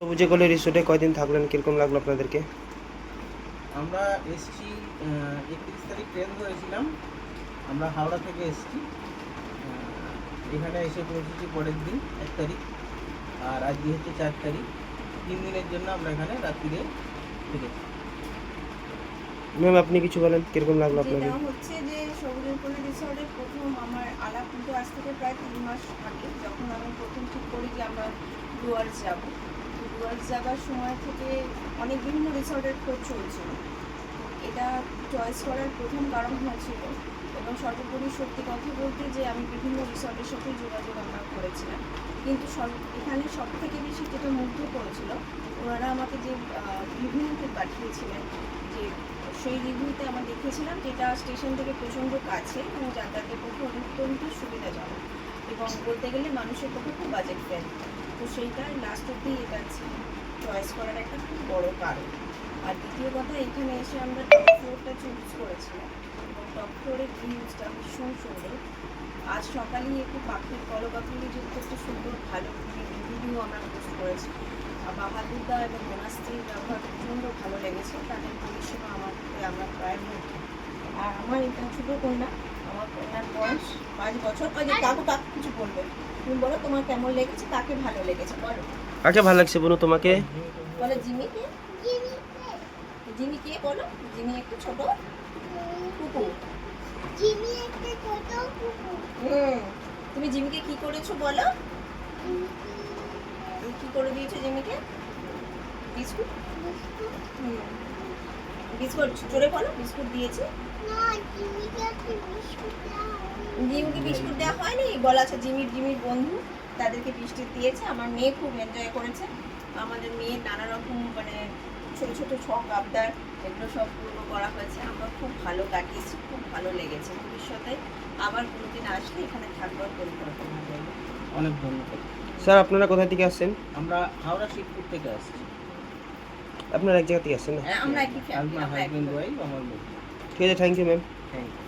সবুজে গলে রিসোর্টে কয়দিন থাকলেন? কীরকম লাগল আপনাদেরকে? আমরা এসছি একত্রিশ তারিখ ট্রেন ধরেছিলাম। আমরা হাওড়া থেকে এসছি। এখানে এসে পৌঁছেছি পরের দিন এক তারিখ। আর আজকে হচ্ছে চার তারিখ। তিন দিনের জন্য আমরা এখানে রাত্রিরে থেকেছি ম্যাম আপনি কিছু বলেন? কীরকম লাগল আপনাদের? হচ্ছে যে সবুজের পল্লী রিসর্টে প্রথম আমার আলাপ কিন্তু আজ থেকে প্রায় তিন মাস আগে যখন আমি প্রথম ঠিক করি যে আমরা ডুয়ার্স যাব। ডুয়ার্স যাবার সময় থেকে অনেক বিভিন্ন রিসর্টের খোঁজ চলছিল এটা চয়েস করার প্রথম কারণ হয়েছিল এবং সর্বোপরি সত্যি কথা বলতে যে আমি বিভিন্ন রিসর্টের সাথে যোগাযোগ আমরা করেছিলাম। কিন্তু সব, এখানে সব থেকে বেশি যেটা মুগ্ধ করেছিল, ওনারা আমাকে যে রিভিউতে পাঠিয়েছিলেন, যে সেই রিভিউতে আমরা দেখেছিলাম যেটা স্টেশন থেকে প্রচণ্ড কাছে এবং যাতায়াতের পক্ষে অত্যন্ত সুবিধাজনক এবং বলতে গেলে মানুষের পক্ষে খুব বাজেট ফ্রেন্ড তো সেইটাই লাস্ট অব্দি এটা চয়েস করার একটা খুব বড় কারণ। আর দ্বিতীয় কথা, এখানে এসে আমরা টপ ফ্লোরটা চুজ করেছিলাম। এবং টপ ফ্লোরের ভিউজটা ভীষণ সুন্দর আজ সকালেই একটু পাখির কলকাকলি যুক্ত একটা সুন্দর ভালো ভিডিও আমরা পোস্ট করেছি। আর বাহাদুরদা এবং মনাস্ত্রীর ব্যবহার প্রচণ্ড ভালো লেগেছে। তাদের পরিষেবা আমাকে আমরা প্রায়। আর আমার এটা ছোটো কন্যা বয়স পাঁচ বছর। ওই যে কাকু কাকু কিছু বলবে। তুমি বলো তোমার কেমন লেগেছে তাকে ভালো লেগেছে বলো। ভালো লাগছে বনু তোমাকে? বলো জিমি কে? জিমি কে বলো? জিমি একটু ছোট। কুকুর জিমি একটা ছোট কুকুর হুম। তুমি জিমিকে কি করেছ বলো? তুমি কি করে দিয়েছ জিমিকে? বিস্কুট? হুম। বিস্কুট জোরে বলো বিস্কুট দিয়েছি। না জিমিকে জিমিকে বিস্কুট দেওয়া হয়নি বলা আছে জিমির জিমির বন্ধু তাদেরকে বিস্কুট দিয়েছে। আমার মেয়ে খুব এনজয় করেছে। আমাদের মেয়ের নানা রকম মানে ছোটো ছোটো শখ আবদার এগুলো সব পূর্ণ করা হয়েছে। আমরা খুব ভালো কাটিয়েছি খুব ভালো লেগেছে। ভবিষ্যতে আবার কোনোদিন আসলে এখানে থাকবার পরিকল্পনা করব। অনেক ধন্যবাদ। স্যার আপনারা কোথা থেকে আসছেন? আমরা হাওড়া শিবপুর থেকে আসছি। আপনারা এক জায়গা থেকে আসছেন না? হ্যাঁ, আমরা একই ফ্যামিলি আমার হাজব্যান্ড ওয়াইফ আমার মেয়ে। ঠিক আছে thank you ma'am thank you